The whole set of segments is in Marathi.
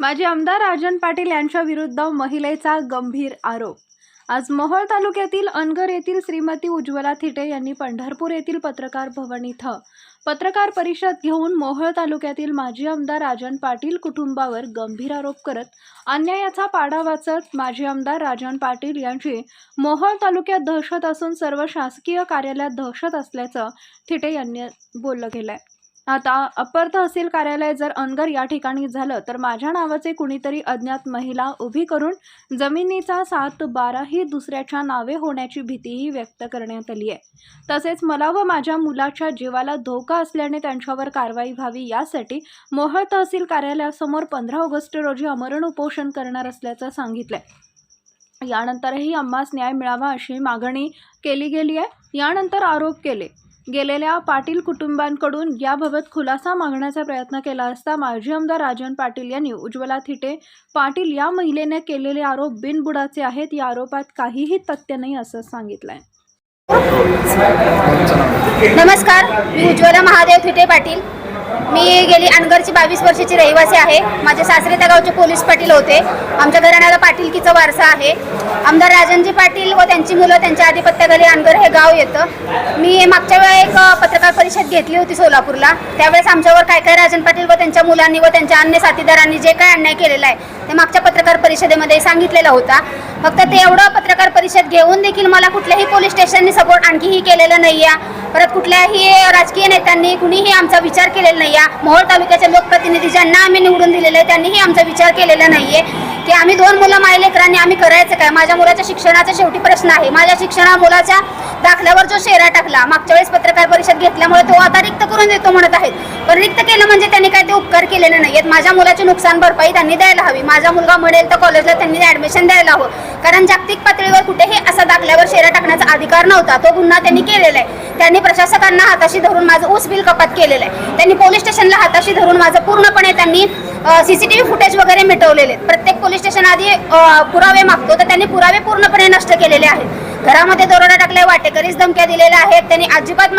माजी आमदार राजन पाटील यांच्या विरुद्ध महिलेचा गंभीर आरोप. आज मोहोळ तालुक्यातील अनगर येथील श्रीमती उज्ज्वला थिटे यांनी पंढरपूर येथील पत्रकार भवन इथं पत्रकार परिषद घेऊन मोहोळ तालुक्यातील माजी आमदार राजन पाटील कुटुंबावर गंभीर आरोप करत अन्यायाचा पाडा वाचत माजी आमदार राजन पाटील यांची मोहोळ तालुक्यात दहशत असून सर्व शासकीय कार्यालयात दहशत असल्याचं थिटे यांनी बोललं गेलं आहे आता अप्पर तहसील कार्यालय जर अनगर या ठिकाणी झालं तर माझ्या नावाचे कुणीतरी अज्ञात महिला उभी करून जमिनीचा सात बारा ही दुसऱ्याच्या नावे होण्याची भीतीही व्यक्त करण्यात आली आहे. तसेच मला व माझ्या मुलाच्या जीवाला धोका असल्याने त्यांच्यावर कारवाई व्हावी यासाठी मोहळ तहसील कार्यालयासमोर पंधरा ऑगस्ट रोजी अमरण उपोषण करणार असल्याचं सांगितलंय. यानंतरही आम्हास न्याय मिळावा अशी मागणी केली गेली आहे. यानंतर आरोप केले गेलेल्या पाटील कुटुंबांकडून याबाबत खुलासा मागण्याचा प्रयत्न केला असता माजी आमदार राजन पाटील यांनी उज्ज्वला थिटे. पाटील या महिलेने केलेले आरोप बिनबुडाचे आहेत. या आरोपात काहीही तथ्य नाही असं सांगितलंय. नमस्कार मी उज्ज्वला महादेव थिटे पाटील. मी गेली अनगरची बावीस वर्षाची रहिवासी आहे. माझे सासरे त्या गावचे पोलीस पाटील होते. आमच्या घराण्याला पाटीलकीचा वारसा आहे. आमदार राजनजी पाटील व त्यांची मुलं त्यांच्या आधिपत्याखाली अनगर हे गाव येतं. मी मागच्या वेळा एक पत्रकार परिषद घेतली होती सोलापूरला. त्यावेळेस आमच्यावर काय काय राजन पाटील व त्यांच्या मुलांनी व त्यांच्या अन्य साथीदारांनी जे काय अन्याय केलेला आहे ते मागच्या पत्रकार परिषदेमध्ये सांगितलेला होता. फक्त ते एवढं पत्रकार परिषद घेऊन देखील मला कुठल्याही पोलीस स्टेशननी सपोर्ट आणखीही केलेलं नाही आहे परत कुठल्याही राजकीय नेत्यांनी कुणीही आमचा विचार केलेला नाही आहे मोहोळ तालुक्याचे लोकप्रतिनिधी ज्यांना आम्ही निवडून दिलेले आहे त्यांनीही आमचा विचार केलेला नाही आहे की आम्ही दोन मुलं मायलेकरांनी आम्ही करायचं काय? माझ्या मुलाच्या शिक्षणाचा शेवटी प्रश्न आहे. माझ्या शिक्षणा मुलाच्या दाखल्यावर जो शेरा टाकला मागच्या वेळेस पत्रकार परिषद घेतल्यामुळे तो आता रिक्त करून देतो म्हणत आहेत. पण रिक्त केलं म्हणजे त्यांनी काय ते उपकार केलेले नाही आहेत माझ्या मुलाची नुकसान भरपाई त्यांनी द्यायला हवी. माझा मुलगा म्हणेल तर कॉलेजला त्यांनी ॲडमिशन द्यायला हवं. कारण जागतिक पातळीवर कुठेही असा दाखल्यावर शेरा टाकण्याचा अधिकार नव्हता. तो गुन्हा त्यांनी केलेला आहे. त्यांनी प्रशासकांना हाताशी धरून माझं ऊस बिल कपात केलेलं आहे. त्यांनी पोलीस स्टेशनला हाताशी धरून माझं पूर्णपणे त्यांनी सीसीटीव्ही फुटेज वगैरे मिटवलेले आहेत. प्रत्येक पोलीस स्टेशन आधी पुरावे मागतो. तर त्यांनी पुरावे पूर्णपणे नष्ट केलेले आहेत. घरामध्ये दरोडा टाकलाय वाटेकरीच धमक्या दिलेल्या आहेत. त्यांनी अजिबात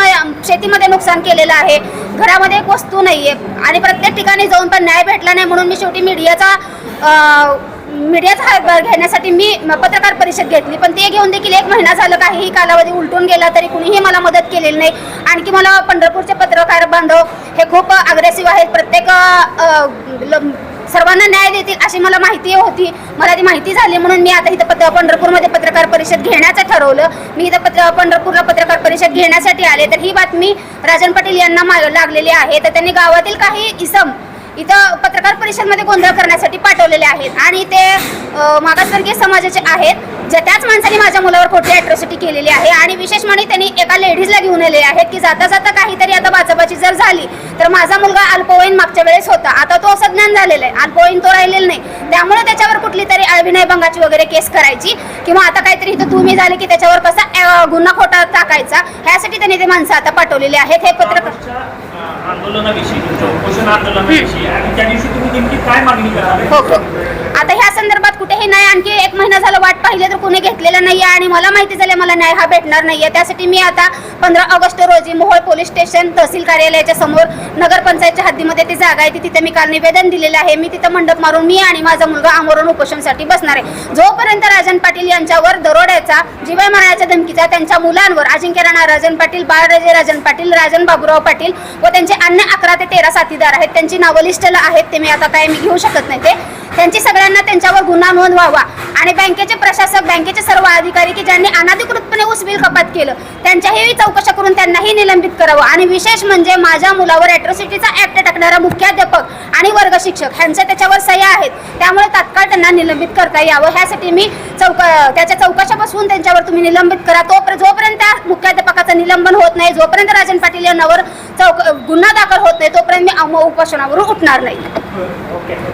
शेतीमध्ये नुकसान केलेलं आहे. घरामध्ये एक वस्तू नाहीये. आणि प्रत्येक ठिकाणी जाऊन पण न्याय भेटला नाही म्हणून मी शेवटी मीडियाचा मीडियाचा हातभार घेण्यासाठी मी पत्रकार परिषद घेतली. पण ते घेऊन देखील एक महिना झालं काहीही कालावधी उलटून गेला तरी कुणीही मला मदत केलेली नाही. आणखी मला पंढरपूरचे पत्रकार बांधव हे खूप अग्रेसिव्ह आहेत. प्रत्येक सर्वांना न्याय देतील अशी मला माहिती होती. मला ती माहिती झाली म्हणून मी आता इथं पत्र पंढरपूरमध्ये पत्रकार परिषद घेण्याचं ठरवलं. मी इथं पत्र पंढरपूरला पत्रकार परिषद घेण्यासाठी आले. तर ही बातमी राजन पाटील यांना मा- लागलेली आहे. तर त्यांनी गावातील काही इसम इथं पत्रकार परिषदमध्ये गोंधळ करण्यासाठी पाठवलेले आहेत. आणि ते मागासवर्गीय समाजाचे आहेत. ज्या त्याच माणसाने माझ्या मुलावर खोटी अॅट्रॉसिटी केलेली आहे आणि विशेष म्हणजे त्यांनी एका लेडीजला घेऊन आले आहेत की जाता जाता काहीतरी आता बाचाबाची जर झाली तर माझा मुलगा अल्पवयीन मागच्या वेळेस होता. आता तो असं ज्ञान झालेला आहे. अल्पवयीन तो राहिलेला नाही. त्यामुळे त्याच्यावर कुठली तरी अभिनय भंगाची वगैरे केस करायची किंवा आता काहीतरी इथं तुम्ही झाले की त्याच्यावर कसा गुन्हा खोटा टाकायचा ह्यासाठी त्यांनी ते माणसं आता पाठवलेले आहेत. हे पत्रकार आंदोलनाविषयी उपोषण आंदोलनाविषयी. आणि त्या दिवशी तुम्ही नेमकी काय मागणी करणार हो हो. आता ह्या संदर्भात कुठेही नाही. आणखी एक महिना झाला वाट पाहिले तर कुणी घेतलेलं नाहीये आणि मला माहिती झाले मला न्याय हा भेटणार नाहीये. त्यासाठी मी आता पंधरा ऑगस्ट रोजी मोहोळ पोलीस स्टेशन तहसील कार्यालयाच्या समोर नगरपंचायतच्या हद्दीमध्ये ती जागा आहे. ती तिथे मी काल निवेदन दिलेलं आहे. मी तिथं मंडप मारून मी आणि माझा मुलगा आमरण उपोषणसाठी बसणार आहे. जोपर्यंत राजन पाटील यांच्यावर दरोड्याचा जीवा मारण्याच्या धमकीचा त्यांच्या मुलांवर अजिंक्य राणा राजन पाटील बाळराजे राजन पाटील राजन बाबूराव पाटील व त्यांचे अन्य अकरा ते तेरा साथीदार आहेत. त्यांची नावं लिस्टला आहेत. ते मी आता काय मी घेऊ शकत नाही. ते त्यांची सगळ्यांना त्यांच्यावर गुन्हा नोंद व्हावा. आणि बँकेचे प्रशासक बँकेचे सर्व अधिकारी की ज्यांनी अनाधिकृतपणे ऊस बिल कपात केलं त्यांच्याही चौकशा करून त्यांनाही निलंबित करावं. आणि विशेष म्हणजे माझ्या मुलावर अॅट्रॉसिटीचा ऍक्ट टाकणारा मुख्याध्यापक आणि वर्ग शिक्षक ह्यांचे त्याच्यावर सह्या आहेत. त्यामुळे तात्काळ त्यांना निलंबित करता यावं. ह्यासाठी मी चौक त्याच्या चौकशापासून त्यांच्यावर तुम्ही निलंबित करा. तो जोपर्यंत मुख्याध्यापकाचं निलंबन होत नाही जोपर्यंत राजन पाटील यांनावर चौक गुन्हा दाखल होत नाही तोपर्यंत मी उपोषणावरून उठणार नाही. ओके.